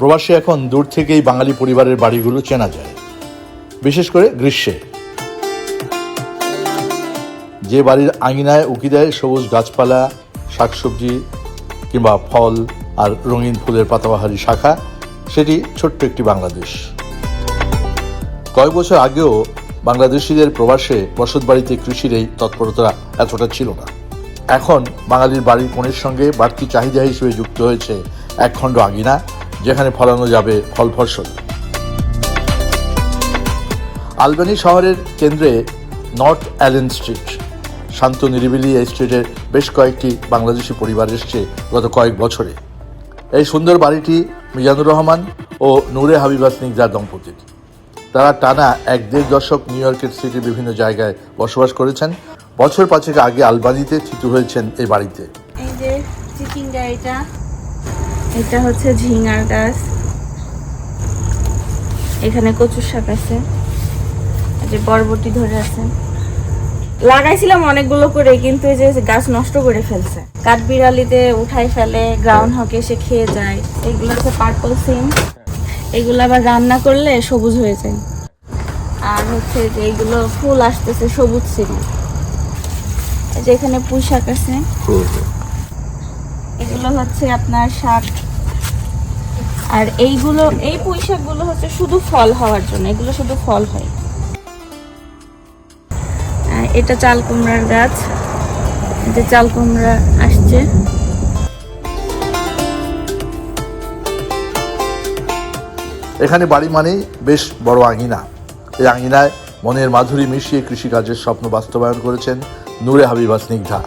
প্রবাসী এখন দূর থেকেই বাঙালি পরিবারের বাড়িগুলো চেনা যায়। বিশেষ করে গ্রীষ্মে। যে বাড়ির আঙিনায় উকি দেয় সবুজ গাছপালা, শাকসবজি কিংবা ফল আর রঙিন ফুলের পাতাবাহারি শাখা, সেটি ছোট্ট একটি বাংলাদেশ। কয়েক বছর আগেও বাংলাদেশিদের প্রবাসে বসত বাড়িতে কৃষির এই তৎপরতা এতটা ছিল না। এখন বাঙালির বাড়ির কোণের সঙ্গে বাড়তি চাহিদা হিসেবে যুক্ত হয়েছে একখণ্ড আঙিনা যেখানে ফলানো যাবে ফল ফসল আলবানি শহরের কেন্দ্রে নর্থ অ্যালেন স্ট্রিট, শান্ত নিরিবিলি এই স্ট্রিটের বেশ কয়েকটি বাংলাদেশি পরিবার এসছে গত কয়েক বছরে। এই সুন্দর বাড়িটি মিজানুর রহমান ও নূরে হাবিবা স্নিগ্ধা দম্পতির। তারা টানা এক দেড় দশক নিউ ইয়র্কের সিটির বিভিন্ন জায়গায় বসবাস করেছেন। বছর পাঁচেক আগে আলবানিতে থিতু হয়েছেন এই বাড়িতে। এই যে এটা হচ্ছে ঝিঙার গাছ। এখানে কচুর শাক আছে। যে বরবটি ধরে আছে। লাগাইছিলাম অনেকগুলো করে, কিন্তু এই যে গাছ নষ্ট করে ফেলছে। কাঠবিড়ালিতে উঠাই ফেলে গ্রাউন্ড হকে এসে খেয়ে যায়। এগুলো হচ্ছে পার্পল সিম এগুলো আবার রান্না করলে সবুজ হয়ে যায়। আর হচ্ছে যে এগুলো ফুল আসতেছে সবুজ সিম এই যে এখানে পুঁই শাক আছে। এগুলো হচ্ছে আপনার শাক। আর এইগুলো, এই পুঁই শাকগুলো হচ্ছে শুধু ফল হওয়ার জন্য, এগুলো শুধু ফল হয়। এটা চাল কুমড়ার গাছ। যে চাল কুমড়া আসছে। এখানে বাড়ি মানেই বেশ বড় আঙিনা। এই আঙিনায় মনের মাধুরী মিশিয়ে কৃষিকাজের স্বপ্ন বাস্তবায়ন করেছেন নূরে হাবিবা স্নিগ্ধা।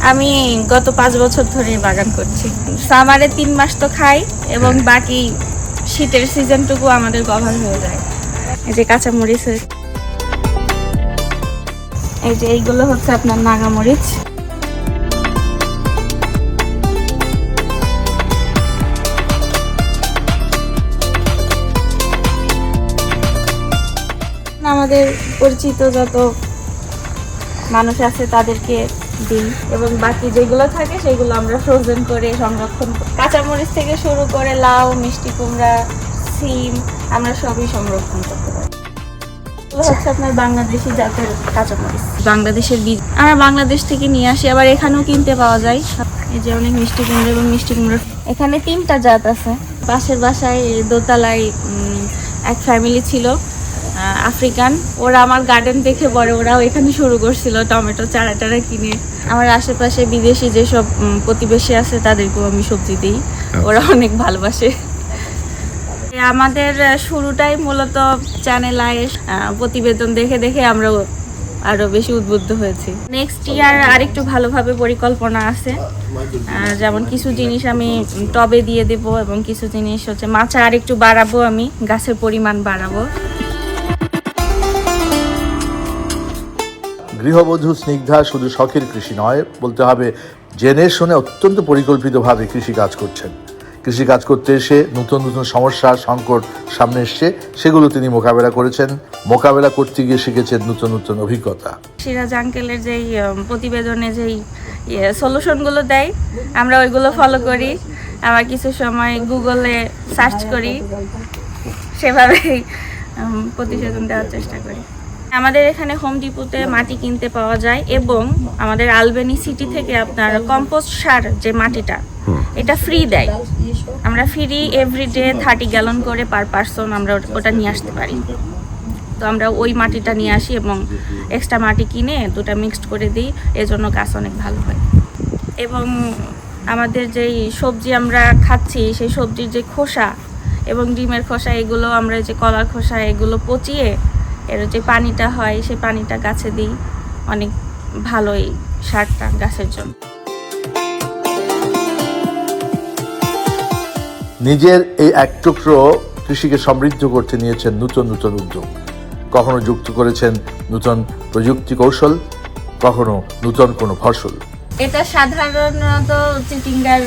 আমি গত পাঁচ বছর ধরে বাগান করছি। সামারে তিন মাস তো খাই এবং বাকি শীতের সিজনটুকু আমাদের কভার হয়ে যায়। এই যে কাঁচামরিচ হয়ে- এই যে এইগুলো হচ্ছে আপনার নাগামরিচ আমাদের পরিচিত যত মানুষ আছে তাদেরকে দিই এবং বাকি যেগুলো থাকে সেগুলো আমরা ফ্রোজেন করে সংরক্ষণ কাঁচামরিচ থেকে শুরু করে লাউ মিষ্টি কুমড়া সিম আমরা সবই সংরক্ষণ করতে পারি। এগুলো হচ্ছে আপনার বাংলাদেশি জাতের কাঁচামরিচ। বাংলাদেশের বীজ। আমরা বাংলাদেশ থেকে নিয়ে আসি আবার এখানেও কিনতে পাওয়া যায়। এই যে অনেক মিষ্টি কুমড়া এবং মিষ্টি কুমড়া এখানে তিনটা জাত আছে। পাশের বাসায় দোতলায় উম, এক ফ্যামিলি ছিল। আফ্রিকান। ওরা আমার গার্ডেন দেখে বড় ওরাও এখানে শুরু করছিল টমেটো চারা টারা কিনে। আমার আশেপাশে বিদেশি যেসব প্রতিবেশী আছে তাদেরকেও আমি সবজি দিই। ওরা অনেক ভালোবাসে। আমাদের শুরুটাই মূলত চ্যানেল আয়ে প্রতিবেদন দেখে দেখে আমরা আরও বেশি উদ্বুদ্ধ হয়েছি। নেক্সট ইয়ার আরেকটু ভালোভাবে পরিকল্পনা আছে। যেমন কিছু জিনিস আমি টবে দিয়ে দেব এবং কিছু জিনিস হচ্ছে মাচা আরেকটু বাড়াবো আমি গাছের পরিমাণ বাড়াবো। গৃহবধূ স্নিগ্ধা শুধু শখের কৃষি নয়, বলতে হবে জেনে শুনে অত্যন্ত পরিকল্পিতভাবে কৃষি কাজ করছেন। কৃষি কাজ করতে এসে নতুন নতুন সমস্যা, সংকট সামনে এসছে, সেগুলো তিনি মোকাবেলা করেছেন। মোকাবেলা করতে গিয়ে শিখেছেন নতুন নতুন অভিজ্ঞতা। সিরাজ আঙ্কেলের যেই প্রতিবেদনে যেই সলিউশনগুলো দেয়, আমরা ওইগুলো ফলো করি। আবার কিছু সময় গুগলে সার্চ করি। সেভাবেই প্রতিবেদন দেওয়ার চেষ্টা করি। আমাদের এখানে হোম ডিপোতে মাটি কিনতে পাওয়া যায় এবং আমাদের আলবেনি সিটি থেকে আপনার কম্পোস্ট সার যে মাটিটা এটা ফ্রি দেয়। আমরা ফ্রি এভরিডে থার্টি গ্যালন করে পার পার্সন আমরা ওটা- নিয়ে আসতে পারি। তো আমরা ওই মাটিটা নিয়ে আসি এবং এক্সট্রা মাটি কিনে দুটা মিক্সড করে দিই এজন্য গাছ অনেক ভালো হয়। এবং আমাদের যেই সবজি আমরা খাচ্ছি সেই সবজির যে খোসা এবং ডিমের খোসা এগুলো আমরা যে কলার খোসা এগুলো পচিয়ে এর যে পানিটা হয় সেই পানিটা গাছে দিই। অনেক ভালোই সারটা গাছের জন্য। নিজের এই এক টুকরো কৃষিকে সমৃদ্ধ করতে নিয়েছেন নতুন নতুন উদ্যোগ। কখনো যুক্ত করেছেন নতুন প্রযুক্তি কৌশল কখনো নতুন কোনো ফসল। এটা সাধারণত চিটিঙ্গার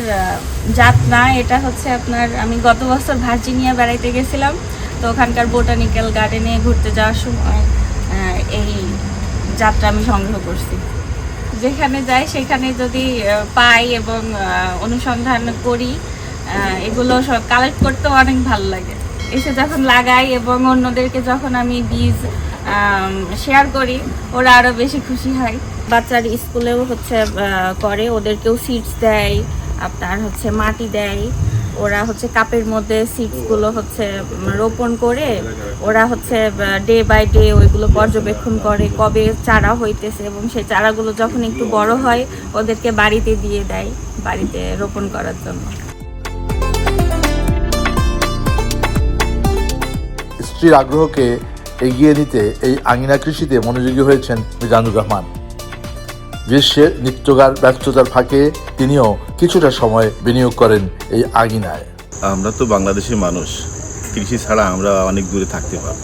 জাত না। এটা হচ্ছে আপনার আমি গত বছর ভার্জিনিয়া বেড়াইতে গেছিলাম। তো ওখানকার বোটানিক্যাল গার্ডেনে ঘুরতে যাওয়ার সময় এই যাত্রা আমি সংগ্রহ করছি। যেখানে যাই সেখানে যদি পাই এবং অনুসন্ধান করি এগুলো সব কালেক্ট করতে অনেক ভালো লাগে। এসে যখন লাগাই এবং অন্যদেরকে যখন আমি বীজ শেয়ার করি, ওরা আরও বেশি খুশি হয়। বাচ্চার স্কুলেও হচ্ছে করে, ওদেরকেও সিডস দেয়, আপনার হচ্ছে মাটি দেয়। ওরা হচ্ছে কাপের মধ্যে সিডসগুলো হচ্ছে রোপণ করে, ওরা হচ্ছে ডে বাই ডে ওইগুলো পর্যবেক্ষণ করে কবে চারা হইতেছে এবং সেই চারাগুলো যখন একটু বড় হয়, ওদেরকে বাড়িতে দিয়ে দেয়, বাড়িতে রোপণ করার জন্য। স্ত্রীর আগ্রহকে এগিয়ে নিতে এই আঙিনা কৃষিতে মনোযোগী হয়েছেন মিজানুর রহমান। গ্রীষ্মের নিত্যগার ব্যস্ততার ফাঁকে তিনিও কিছুটা সময় বিনিয়োগ করেন এই আঙিনায় আমরা তো বাংলাদেশের মানুষ, কৃষি ছাড়া আমরা অনেক দূরে থাকতে পারব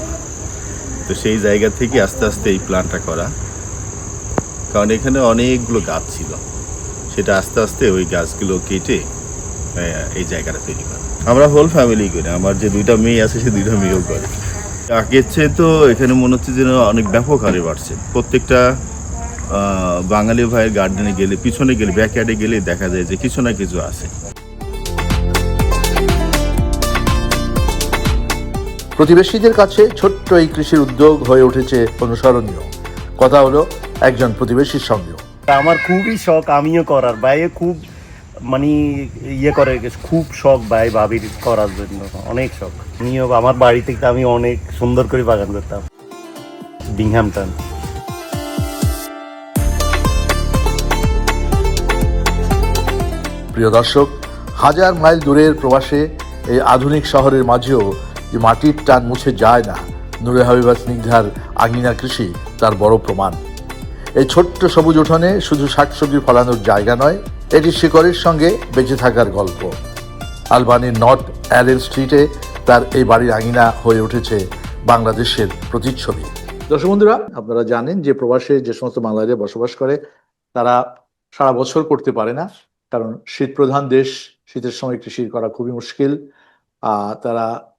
তো সেই জায়গা থেকে আস্তে আস্তে এই প্ল্যানটা করা। কারণ এখানে অনেকগুলো গাছ ছিল, সেটা আস্তে আস্তে ওই গাছগুলো কেটে এই জায়গাটা তৈরি করা। আমরা হোল ফ্যামিলি করি, আমার যে দুইটা মেয়ে আছে, সে দুইটা মেয়েও করে। আগের চেয়ে তো এখানে মনে হচ্ছে যেন অনেক ব্যাপক হারে বাড়ছে। প্রত্যেকটা বাঙালি ভাইয়ের গার্ডেনে গেলে পিছনে গেলে ব্যাকয়ার্ডে গেলে দেখা যায় যে কিছু না কিছু আছে। প্রতিবেশীদের কাছে ছোট্ট এই কৃষির উদ্যোগ হয়ে উঠেছে অনুসরণীয়। কথা হলো একজন প্রতিবেশীর সঙ্গেও। আমার খুবই শখ আমিও করার। বাইরে খুব মানে ইয়ে করে খুব শখ ভাই ভাবির করার জন্য। অনেক শখ। আমিও আমার বাড়ি থেকে আমি অনেক সুন্দর করে বাগান করতাম। বিংহামটন প্রিয় দর্শক, হাজার মাইল দূরের প্রবাসে এই আধুনিক শহরের মাঝেও যে মাটির টান মুছে যায় না, নুরে হাবিবা স্নিগ্ধার আঙিনা কৃষি তার বড় প্রমাণ। এই ছোট্ট সবুজ উঠোনে শুধু শাকসবজি ফলানোর জায়গা নয়, এটি শিকড়ের সঙ্গে বেঁচে থাকার গল্প। আলবানির নর্থ অ্যালেন স্ট্রিটে তার এই বাড়ির আঙিনা হয়ে উঠেছে বাংলাদেশের প্রতিচ্ছবি। দর্শক বন্ধুরা, আপনারা জানেন যে প্রবাসে যে সমস্ত বাংলাদেশে বসবাস করে, তারা সারা বছর করতে পারে না। কারণ শীত প্রধান দেশ শীতের সময় কৃষি করা খুবই মুশকিল। আহ, তারা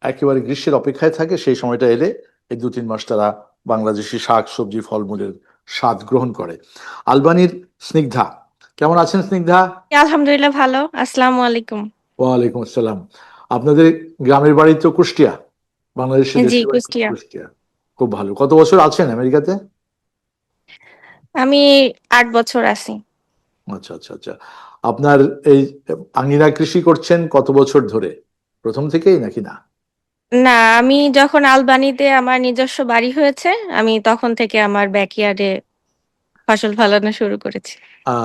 একেবারে গ্রীষ্মের অপেক্ষায় থাকে সেই সময়টা এলে এই দু তিন মাস তারা বাংলাদেশি শাক সবজি ফলমূলের স্বাদ গ্রহণ করে। আলবানির স্নিগ্ধা কেমন আছেন স্নিগ্ধা? আলহামদুলিল্লাহ ভালো। আসসালামু আলাইকুম। ওয়ালাইকুম আসসালাম। আপনাদের গ্রামের বাড়ি তো কুষ্টিয়া বাংলাদেশের। কুষ্টিয়া। খুব ভালো। কত বছর আছেন আমেরিকাতে? আমি আট বছর আছি। আচ্ছা আচ্ছা আচ্ছা। আপনার এই আঙিনা কৃষি করছেন কত বছর ধরে? প্রথম থেকেই নাকি না? না আমি যখন আলবানিতে আমার নিজস্ব বাড়ি হয়েছে আমি তখন থেকে আমার ব্যাকইয়ার্ডে ফসল ফলানো শুরু করেছি।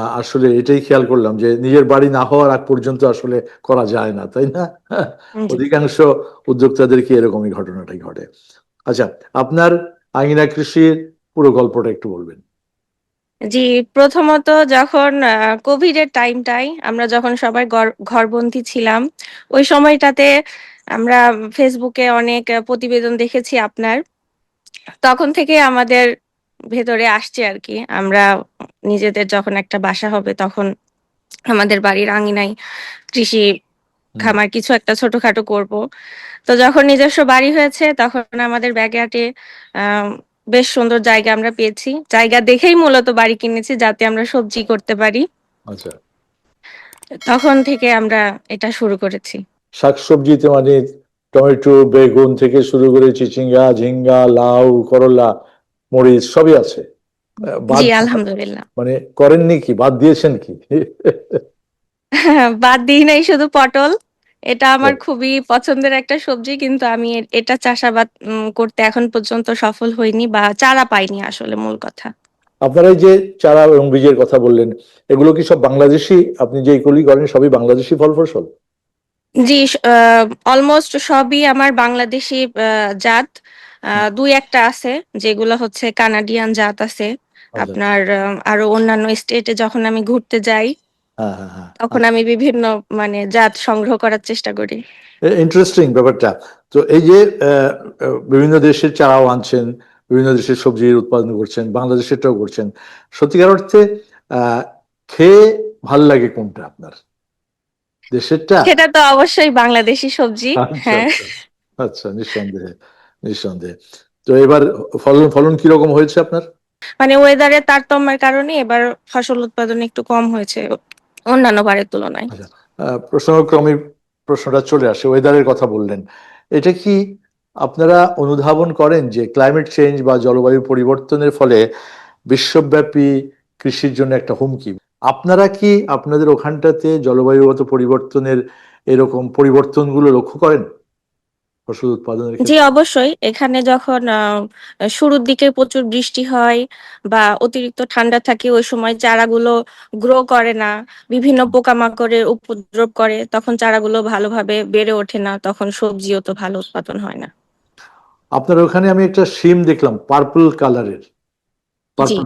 আসলে এটাই খেয়াল করলাম যে নিজের বাড়ি না হওয়ার আগ পর্যন্ত আসলে করা যায় না তাই না। অধিকাংশ উদ্যোক্তাদেরকে এরকমই ঘটনাটাই ঘটে। আচ্ছা আপনার আঙিনা কৃষির পুরো গল্পটা একটু বলবেন। জি প্রথমত যখন কোভিড এর টাইমটাই আমরা যখন সবাই ঘর- ঘরবন্দি ছিলাম ওই সময়টাতে আমরা ফেসবুকে অনেক প্রতিবেদন দেখেছি আপনার। তখন থেকে আমাদের ভেতরে আসছে আর কি আমরা নিজেদের যখন একটা বাসা হবে তখন আমাদের বাড়ির আঙিনায় কৃষি খামার কিছু একটা ছোটখাটো করব। তো যখন নিজস্ব বাড়ি হয়েছে তখন আমাদের ব্যাকয়ার্ডে আহ বেশ সুন্দর জায়গা আমরা পেয়েছি। জায়গা দেখেই মূলত বাড়ি কিনেছি যাতে আমরা সবজি করতে পারি। আচ্ছা। তখন থেকে আমরা এটা শুরু করেছি। শাকসবজিতে মানে টমেটো বেগুন থেকে শুরু করে চিচিঙ্গা ঝিঙ্গা লাউ করলা মরিচ সবই আছে। জি আলহামদুলিল্লাহ। মানে করেননি কি? বাদ দিয়েছেন কি? বাদ দিই নাই শুধু পটল। এটা আমার খুবই পছন্দের একটা সবজি কিন্তু আমি এটা চাষাবাদ করতে এখন পর্যন্ত সফল হইনি বা চারা পাইনি আসলে মূল কথা। আপনারা এই যে চারা এবং বীজের কথা বললেন এগুলো কি সব বাংলাদেশি? আপনি যে এগুলি করেন সবই বাংলাদেশি ফল ফসল জি অলমোস্ট সবই আমার বাংলাদেশি জাত। দুই একটা আছে যেগুলো হচ্ছে কানাডিয়ান জাত আছে। আচ্ছা। আপনার আরও অন্যান্য স্টেটে যখন আমি ঘুরতে যাই হ্যাঁ হ্যাঁ হ্যাঁ তখন আমি বিভিন্ন মানে জাত সংগ্রহ করার চেষ্টা করি। ইন্টারেস্টিং ব্যাপারটা। তো এই যে বিভিন্ন দেশের চারাও আনছেন বিভিন্ন দেশের সবজির উৎপাদন করছেন বাংলাদেশেরটাও করছেন। সত্যিকার অর্থে খেয়ে ভালো লাগে কোনটা আপনার? দেশেরটা? সেটা তো অবশ্যই বাংলাদেশি সবজি আচ্ছা হ্যাঁ। আচ্ছা আচ্ছা নিঃসন্দেহে নিঃসন্দেহে। তো এবার ফলন ফলন কীরকম হয়েছে আপনার? মানে ওয়েদারের তারতম্যের কারণে এবার ফসল উৎপাদন একটু কম হয়েছে। অন্যান্য বারের তুলনায়। আচ্ছা প্রসঙ্গক্রমে প্রশ্নটা চলে আসে, ওয়েদারের কথা বললেন। এটা কি আপনারা অনুধাবন করেন যে ক্লাইমেট চেঞ্জ বা জলবায়ু পরিবর্তনের ফলে বিশ্বব্যাপী কৃষির জন্য একটা হুমকি? আপনারা কি আপনাদের ওখানটাতে জলবায়ুগত পরিবর্তনের এরকম পরিবর্তনগুলো লক্ষ্য করেন? ফসল উৎপাদনের জি অবশ্যই। এখানে যখন শুরুর দিকে প্রচুর বৃষ্টি হয় বা অতিরিক্ত ঠান্ডা থাকে ওই সময় চারাগুলো গ্রো করে না বিভিন্ন পোকামাকড়ের উপদ্রব করে তখন চারাগুলো ভালোভাবে বেড়ে ওঠে না তখন সবজিও তো ভালো উৎপাদন হয় না। আপনার ওখানে আমি একটা শিম দেখলাম পার্পল কালারের। পার্পল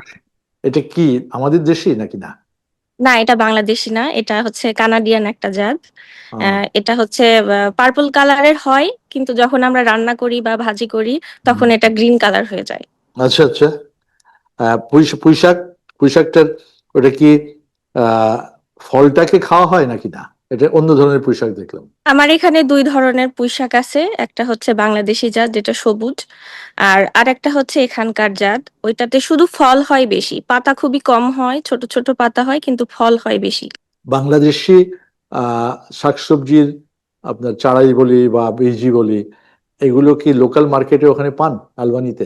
এটা কি? আমাদের দেশি নাকি না? না এটা বাংলাদেশি না এটা হচ্ছে কানাডিয়ান একটা জাত। এটা হচ্ছে পার্পল কালারের হয় কিন্তু যখন আমরা রান্না করি বা ভাজি করি তখন এটা গ্রিন কালার হয়ে যায়। আচ্ছা আচ্ছা। পুঁইশাক পুঁইশাকটার ওটা কি আহ, ফলটাকে খাওয়া হয় নাকি না? এটা অন্য ধরনের পুঁইশাক দেখলাম। আমার এখানে দুই ধরনের পুঁইশাক আছে একটা হচ্ছে বাংলাদেশি জাত যেটা সবুজ আর আরেকটা হচ্ছে এখানকার জাত। ওইটাতে শুধু ফল হয় বেশি পাতা খুবই কম হয় ছোট ছোট পাতা হয় কিন্তু ফল হয় বেশি। বাংলাদেশি শাকসবজির আপনার চারাই বলি বা বীজি বলি এগুলো কি লোকাল মার্কেটে ওখানে পান আলবানিতে?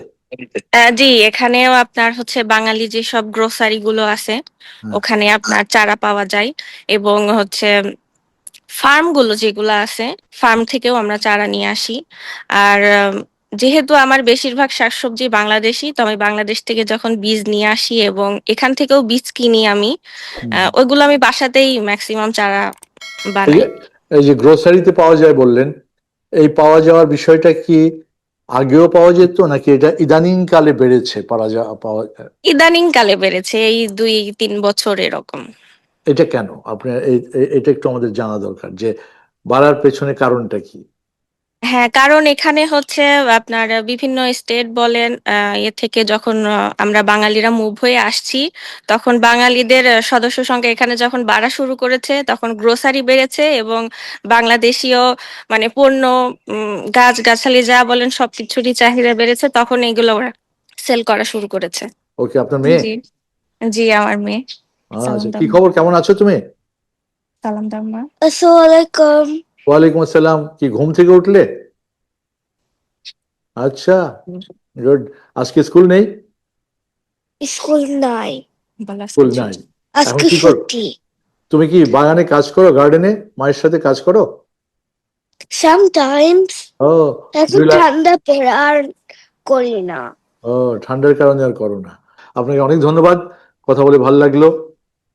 জি এখানেও আপনার হচ্ছে বাঙালি যেসব গ্রোসারি গুলো আছে হ্যাঁ। ওখানে আপনার চারা পাওয়া যায় এবং হচ্ছে ফার্মগুলো যেগুলো আছে ফার্ম থেকেও আমরা চারা নিয়ে আসি। আর যেহেতু আমার বেশিরভাগ শাকসবজি বাংলাদেশি তো আমি বাংলাদেশ থেকে যখন বীজ নিয়ে আসি এবং এখান থেকেও বীজ কিনি আমি ওইগুলো আমি বাসাতেই ম্যাক্সিমাম চারা বানাই। এই যে গ্রোসারিতে পাওয়া যায় বললেন এই পাওয়া যাওয়ার বিষয়টা কি আগেও পাওয়া যেত নাকি এটা ইদানিং কালে বেড়েছে পাওয়া ইদানিং কালে বেড়েছে এই দুই তিন বছর এরকম। এটা কেন? আপনার এটা একটু আমাদের জানা দরকার যে বাড়ার পেছনে কারণটা কি? হ্যাঁ কারণ এখানে হচ্ছে আপনার বিভিন্ন স্টেট বলেন এ থেকে যখন আমরা বাঙালিরা মুভ হয়ে আসছি তখন বাঙালিদের সদস্য সংখ্যা এখানে যখন বাড়া শুরু করেছে তখন গ্রোসারি বেড়েছে এবং বাংলাদেশীয় মানে পণ্য গাছ গাছালি যা বলেন সবকিছুরই চাহিদা বেড়েছে তখন এগুলো ওরা সেল করা শুরু করেছে। ওকে আপনার মেয়ে? জি আমার মেয়ে। আচ্ছা কি খবর? কেমন আছো তুমি? সালাম দাম্মা আসসালামাইকুম ওয়ালাইকুম আসসালাম। কি ঘুম থেকে উঠলে? আচ্ছা গুড। আজকে স্কুল নেই? স্কুল নাই। স্কুল নাই। আজকে ছুটি। তুমি কি বাগানে কাজ করো গার্ডেনে? মায়ের সাথে কাজ করো? সামটাইমস ও এখন ঠান্ডা পড়ে আর করি না। ও ঠান্ডার কারণে আর করো না। আপনাকে অনেক ধন্যবাদ। কথা বলে ভালো লাগল।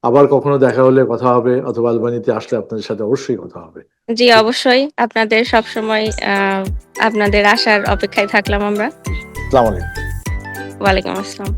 আবার কখনো দেখা হলে কথা হবে অথবা আলবানিতে আসলে আপনাদের সাথে অবশ্যই কথা হবে। জি অবশ্যই। আপনাদের সব সময় আপনাদের আসার অপেক্ষায় থাকলাম আমরা। আসসালামু আলাইকুম। ওয়ালাইকুম আসসালাম।